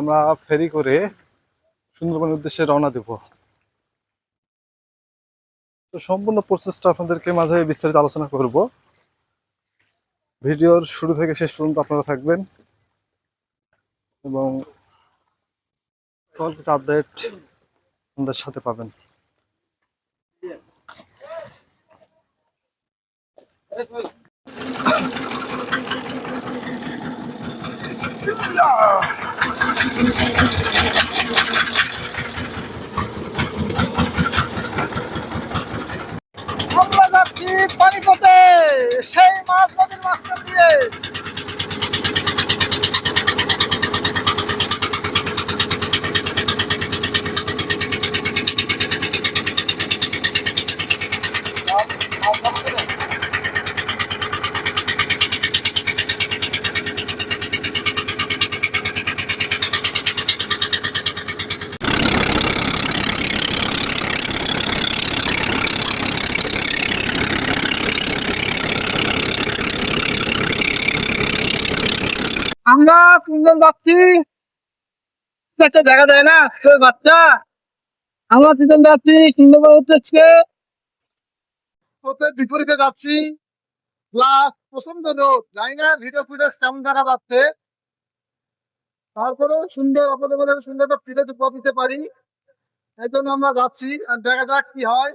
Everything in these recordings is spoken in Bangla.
আমরা ফেরি করে সুন্দরবনের উদ্দেশ্যে রওনা দেব। তো সম্পূর্ণ প্রসেসটা আপনাদেরকে মাঝে বিস্তারিত আলোচনা করব। ভিডিওর শুরু থেকে শেষ পর্যন্ত আপনারা থাকবেন এবং সকল কিছু আপডেট আমাদের সাথে পাবেন। আমরা যাচ্ছি পানিপথে। সেই মাছ নদীর মাছটা দিয়ে। আমরা তিনজন যাচ্ছি। একটা দেখা যায় না, ওই বাচ্চা। আমরা তিনজন যাচ্ছি সুন্দরবন উদ্দেশ্যে। ওতে বিপরীতে যাচ্ছি। প্লাস প্রচণ্ড রোদ জানি না ভিডিও ফুটেজ কেমন দেখা যাচ্ছে। তারপরেও সুন্দর, আপনাদের বলে সুন্দর একটা ফিরে দিতে পারি। এই জন্য আমরা যাচ্ছি, আর দেখা যাক কি হয়।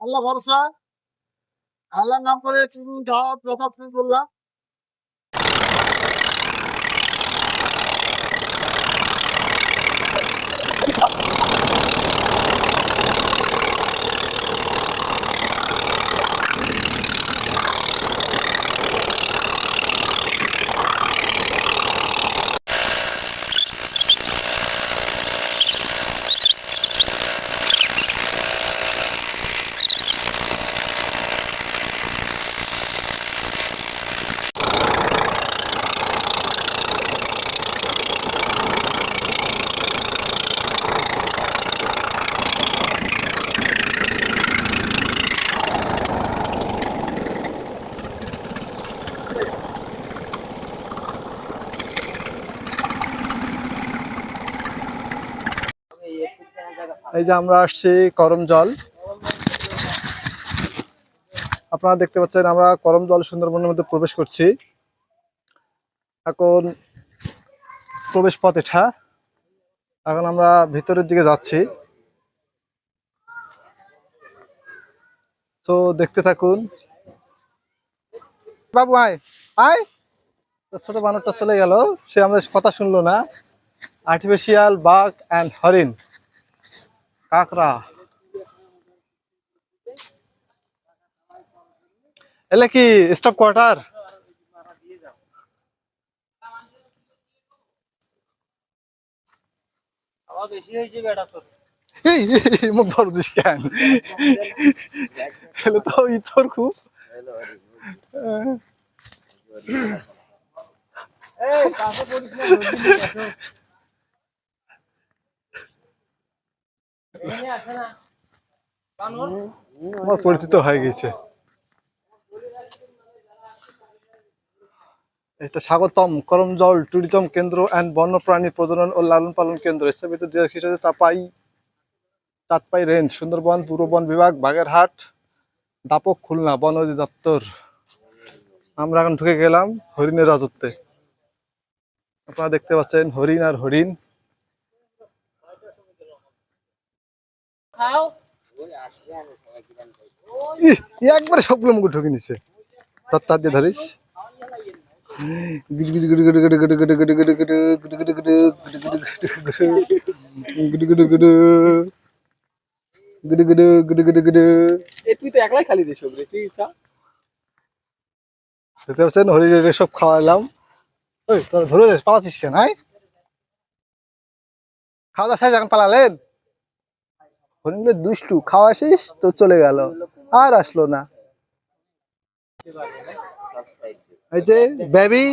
আল্লাহ ভরসা। আল্লাহ নাম করে যাওয়া প্রতাপ শুরু করলাম। এই যে আমরা আসছি করম জল। আপনারা দেখতে পাচ্ছেন আমরা করম জল সুন্দরবনের মধ্যে প্রবেশ করছি। এখন প্রবেশ পথ এটা। এখন আমরা ভিতরের দিকে যাচ্ছি। তো দেখতে থাকুন। বাবু, আয়। আয়। ছোট বানরটা চলে গেল। সে আমাদের কথা শুনলো না। আর্টিফিশিয়াল বাঘ অ্যান্ড হরিণ। কাঁকড়া এলে কি স্টপ কোয়ার্টার মুখ ধরছিস কেন এলে তো ইতর খুব এই কাছে পড়িস না আমার পরিচিত হয়ে গেছে। এটা স্বাগতম। করমজল ট্যুরিজম কেন্দ্র অ্যান্ড বন্যপ্রাণী প্রজনন ও লালন পালন কেন্দ্র স্থাপিত দুই হিসেবে চাপাই, চাঁদপাই রেঞ্জ, সুন্দরবন পূর্ব বন বিভাগ, বাগেরহাট, দাপক খুলনা, বন অধিদপ্তর। আমরা এখন ঢুকে গেলাম হরিণের রাজত্বে। আপনারা দেখতে পাচ্ছেন হরিণ আর হরিণ। একবার একবারে সবগুলো মুখ ঢুকে নিছে তার তার দিয়ে ধরিস সব খাওয়াইলাম ধরে পালাচ্ছিস কেন খাওয়া দাওয়া শেষ এখন পালালেন হরিণগুলো দুষ্টু, খাওয়া শেষ তো চলে গেল। আর আসলো না। বেবি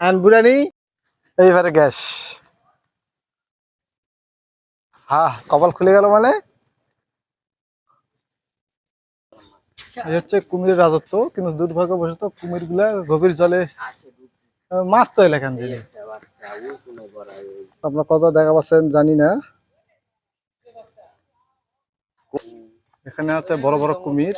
অ্যান্ড বুড়ানি, এইবারে গ্যাস। হ্যাঁ কপাল খুলে গেল মানে? এই হচ্ছে কুমিরের রাজত্ব, কিন্তু দুর্ভাগ্যবশত কুমিরগুলা গভীর জলে মাছ তো এলাকান আপনার কত দেখা পাচ্ছেন জানি না। এখানে আছে বড় বড় কুমির।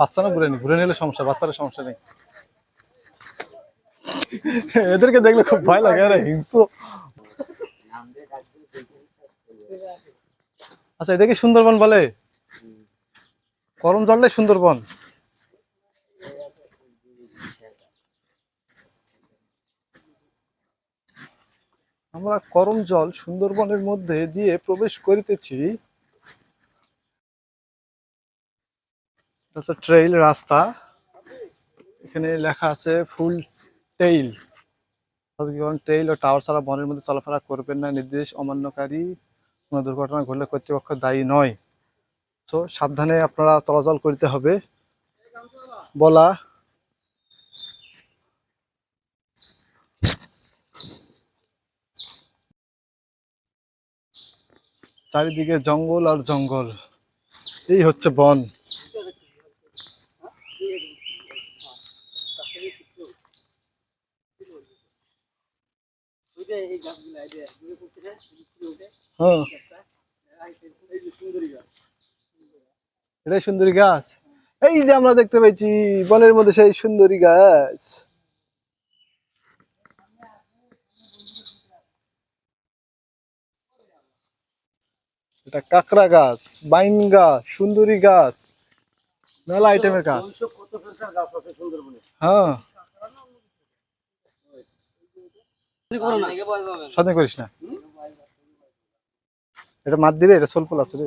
বাচ্চা না ঘুরে নি, ঘুরে নিলে সমস্যা, বাচ্চার সমস্যা নেই। এদেরকে দেখলে খুব ভয় লাগে, আরে হিংস্র। আচ্ছা এটা কি সুন্দরবন বলে? করম জলটাই সুন্দরবন? আমরা করম জল সুন্দরবনের মধ্যে দিয়ে প্রবেশ করিতেছি। ট্রেইল রাস্তা। এখানে লেখা আছে ফুল টেইল। ট্রেইল ও টাওয়ার ছাড়া বনের মধ্যে চলাফেরা করবেন না। নির্দেশ অমান্যকারী। কোনো দুর্ঘটনা ঘটলে কর্তৃপক্ষ দায়ী নয়। তো সাবধানে আপনারা চলাচল করতে হবে। বলা চারিদিকে জঙ্গল আর জঙ্গল। এই হচ্ছে বন। হ্যাঁ। এটাই সুন্দরী গাছ। এই যে আমরা দেখতে পেয়েছি, বনের মধ্যে সেই সুন্দরী গাছ। এটা কাকড়া গাছ বাইন গাছ সুন্দরী গাছ মেলা আইটেমের গাছ। হ্যাঁ। সাথে করিস না। এটা মাত দিলে এটা সোলফল আছে রে।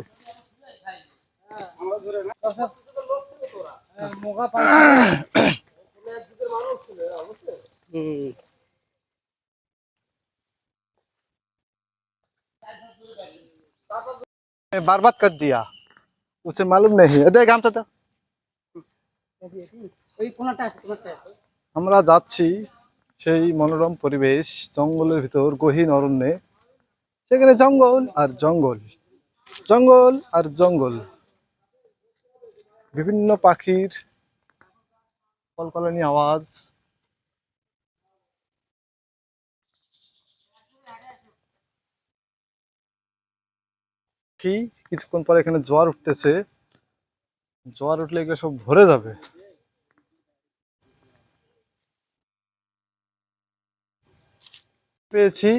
ए, बर्बाद कर दिया उसे मालूम नहीं है देख हम तो আমরা যাচ্ছি সেই মনোরম পরিবেশ জঙ্গলের ভিতর গহীন অরণ্যে সেখানে জঙ্গল আর জঙ্গল জঙ্গল আর জঙ্গল বিভিন্ন পাখির কলকলানি আওয়াজ কি? কিছুক্ষণ পরে এখানে জোয়ার উঠতেছে। জোয়ার উঠলে এগুলো সব ভরে যাবে। পেয়েছি।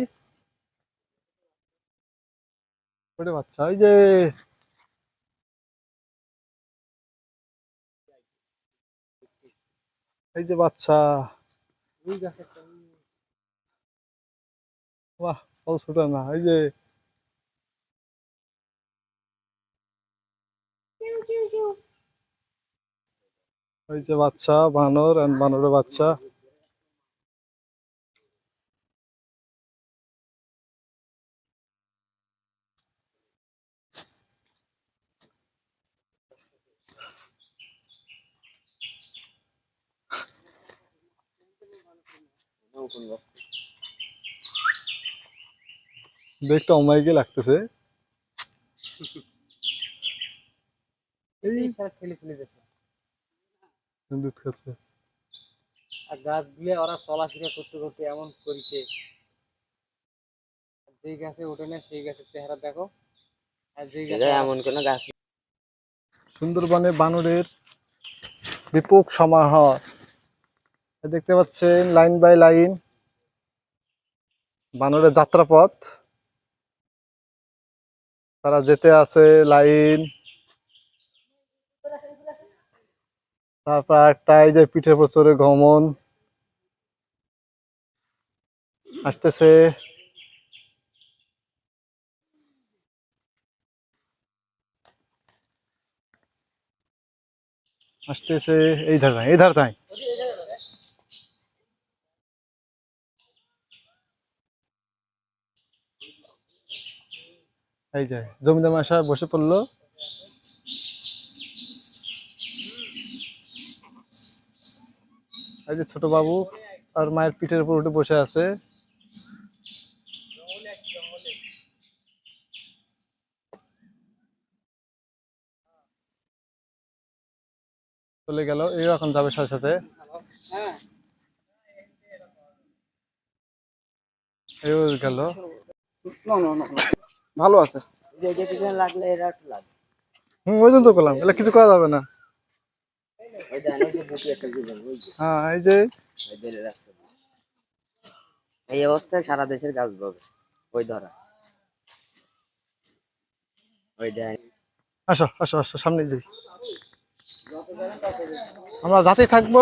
বাচ্চা ওই যে এই যে বাচ্চা। বাহ ছোট না এই যে ওই যে বাচ্চা বানর আর বানরের বাচ্চা। দেখতে অমায়িকে লাগতেছে। এই দুধ খাচ্ছে আর গাছগুলো ওরা চলাফেরা করতে করতে এমন করেছে। যেই গাছে ওঠে না সেই গাছের চেহারা দেখো। আর যেই গাছে এমন কোনো গাছ সুন্দরবনে বানরের ব্যাপক সমাহার। দেখতে পাচ্ছেন লাইন বাই লাইন বানরের যাত্রাপথ। তারা যেতে আছে লাইন। তারপর একটা এই যে পিঠের প্রচুরে গমন আসতেছে। আসতেছে। এই ধার এই ধার তাই। এই যে, জমিদার মাসা বসে পড়ল। এই যে ছোট বাবু আর মায়ের পিঠের উপর উঠে বসে আছে। চলে গেল এই এখন যাবে সাথে সাথে। এও গেল। ভালো আছে। লাগলে এরা ওই জন্য তো করলাম। এগুলো কিছু করা যাবে না। হ্যাঁ এই যে অবস্থায় সারা দেশের গাছ পাবে ওই ধরা। ওই আসো আসো আসো সামনে যাই আমরা যাতে থাকব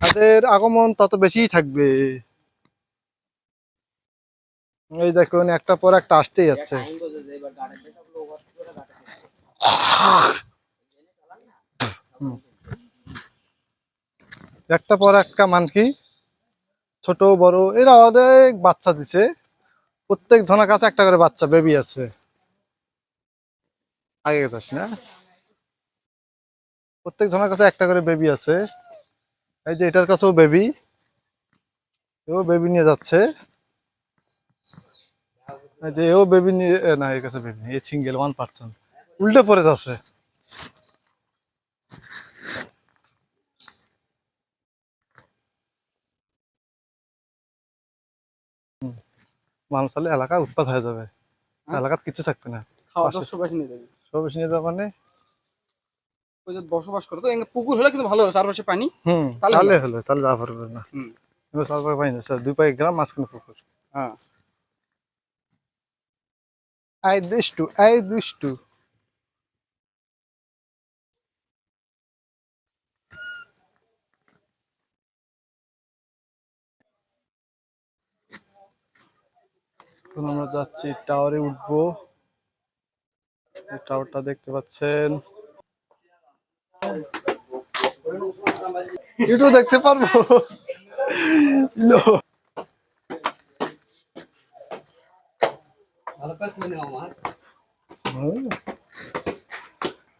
তাদের আগমন তত বেশিই থাকবে। এই দেখুন একটা পর একটা আসতেই যাচ্ছে। টাইম বোঝা যায় এবার গাড়িতে সব লোক আসছে করে গাড়িতে একটা পর একটা মানকি, ছোট, বড়, এরা অনেক বাচ্চা দিছে। প্রত্যেক জনের কাছে একটা করে বাচ্চা বেবি আছে। আগে যাস না। প্রত্যেক জনের কাছে একটা করে বেবি আছে। এই যে এটার কাছেও বেবি এও বেবি নিয়ে যাচ্ছে। এই যে এও বেবি নিয়ে না, এর কাছে বেবি এই সিঙ্গেল ওয়ান পার্সেন্ট উল্টে পড়ে যাচ্ছে। মানুষ তাহলে এলাকা উৎপাদ হয়ে যাবে। এলাকার কিছু থাকবে না। সবাই নিয়ে যাবে। সব নিয়ে যাবে মানে? ওই যে বসবাস করে তো পুকুর হলে কিন্তু ভালো চারপাশে পানি। হুম তাহলে তাহলে হলো তাহলে যাওয়া পারবে না। হুম। এবার চার না দুই পায়ে গ্রাম মাঝখানে পুকুর। হ্যাঁ। আই দুষ্টু আই দুষ্টু। এখন আমরা যাচ্ছি টাওয়ারে উঠবো। টাওয়ারটা দেখতে পাচ্ছেন। একটু দেখতে পারব।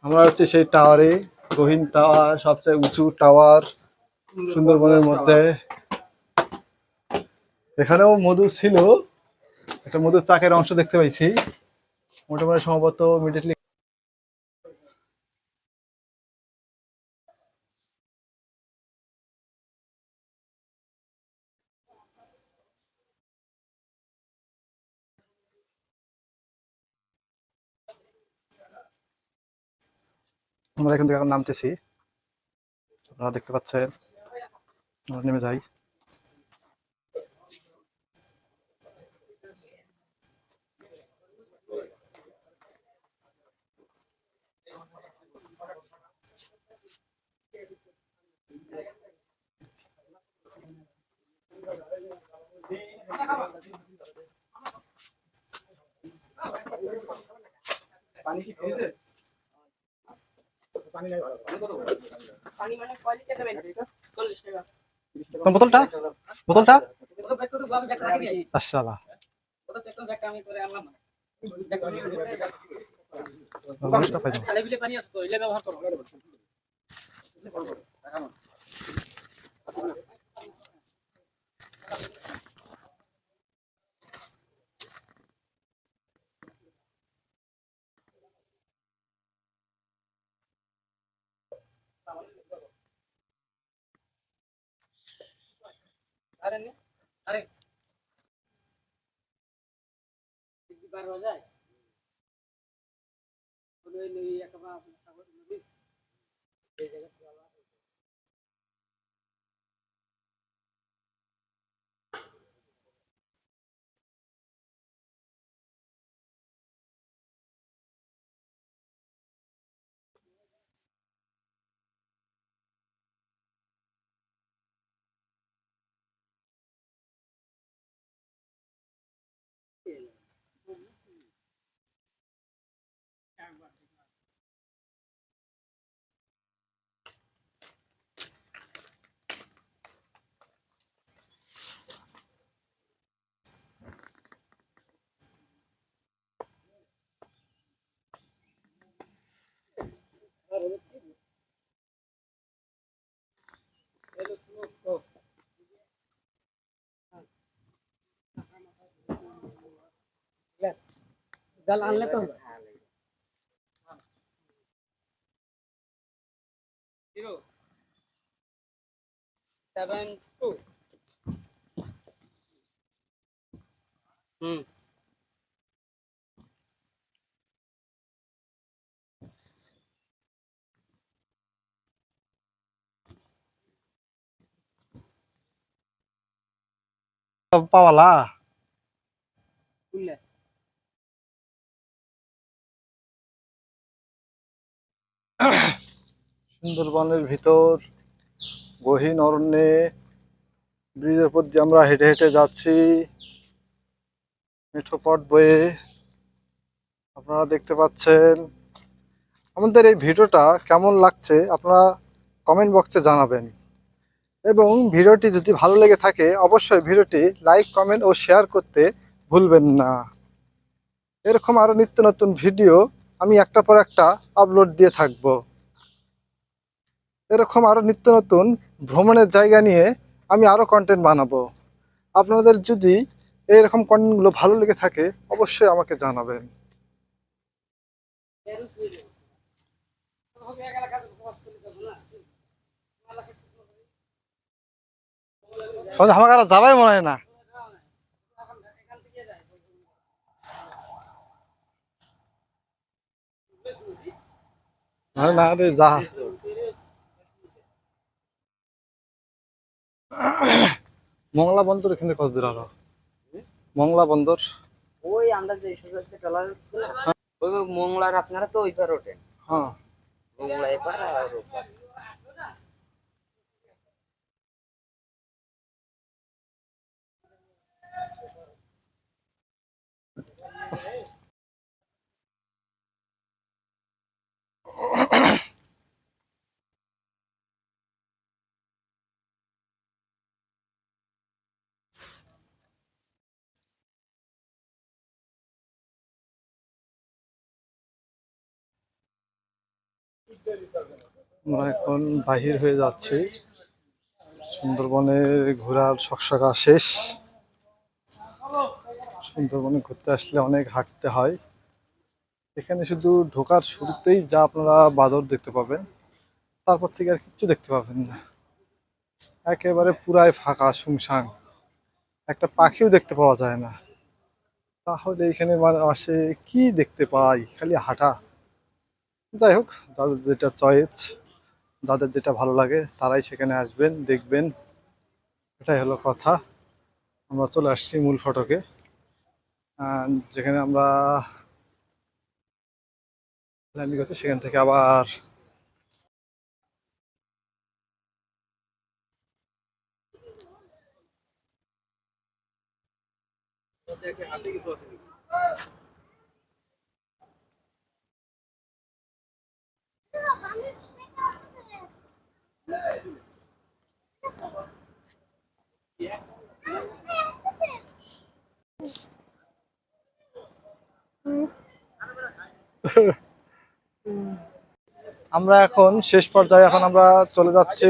আমরা হচ্ছে সেই টাওয়ারে গহীন টাওয়ার সবচেয়ে উঁচু টাওয়ার সুন্দরবনের মধ্যে। এখানেও মধু ছিল। একটা মধুর চাকের অংশ দেখতে পাইছি। মোটামুটি সম্ভবত ইমিডিয়েটলি আমরা এখান থেকে এখন নামতেছি। আপনারা দেখতে পাচ্ছেন নেমে যাই। বোতলটা? বোতলটা? আচ্ছা ওটা ব্যাক করে ব্যাক আমি করে আনলাম ব্যাক করে মানুষটা পাই যাব। খালি বিলে পানি আছে তো ইলে ব্যবহার করো আরে নে আরে। বার হয়ে যায় নদী এই জায়গা चल आणले तो zero seven two. Hmm Pawala সুন্দরবনের ভিতর গহীন অরণ্যে ব্রিজের উপর দিয়ে আমরা হেঁটে হেঁটে যাচ্ছি। মেঠো পথ বয়ে আপনারা দেখতে পাচ্ছেন। আমাদের এই ভিডিওটা কেমন লাগছে আপনারা কমেন্ট বক্সে জানাবেন। এবং ভিডিওটি যদি ভালো লেগে থাকে, অবশ্যই ভিডিওটি লাইক কমেন্ট ও শেয়ার করতে ভুলবেন না। এরকম আরও নিত্য নতুন ভিডিও আমি একটা পর একটা আপলোড দিয়ে থাকব। এরকম আরও নিত্য নতুন ভ্রমণের জায়গা নিয়ে আমি আরও কন্টেন্ট বানাবো। আপনাদের যদি এরকম কন্টেন্টগুলো ভালো লেগে থাকে, অবশ্যই আমাকে জানাবেন। আমাকে আর যাবাই মনে হয় না। না, রে যা। মংলা বন্দর এখানে কত দূর আরও? মংলা বন্দর। ওই আমরা যে সুযোগতে ট্রলার না? ওই মংলার আপনারা তো ওই পার ওঠেন। হ্যাঁ। মংলা এপার আর ওপার। আমরা এখন বাহির হয়ে যাচ্ছি। সুন্দরবনে ঘোরার শকশকা শেষ। সুন্দরবনে ঘুরতে আসলে অনেক হাঁটতে হয়। এখানে শুধু ঢোকার শুরুতেই যা আপনারা বাদর দেখতে পাবেন, তারপর থেকে আর কিচ্ছু দেখতে পাবেন না। একেবারে পুরাই ফাঁকা, শুনশান। একটা পাখিও দেখতে পাওয়া যায় না। তাহলে এখানে মানে আসে কি দেখতে পাই? খালি হাঁটা। যাই হোক যাদের যেটা চয়েস। যাদের যেটা ভালো লাগে তারাই সেখানে আসবেন, দেখবেন। এটাই হলো কথা। আমরা চলে আসছি মূল ফটকে। যেখানে আমরা ল্যান্ডিং করছি, সেখান থেকে আবার আমরা এখন শেষ পর্যায়ে এখন আমরা চলে যাচ্ছি।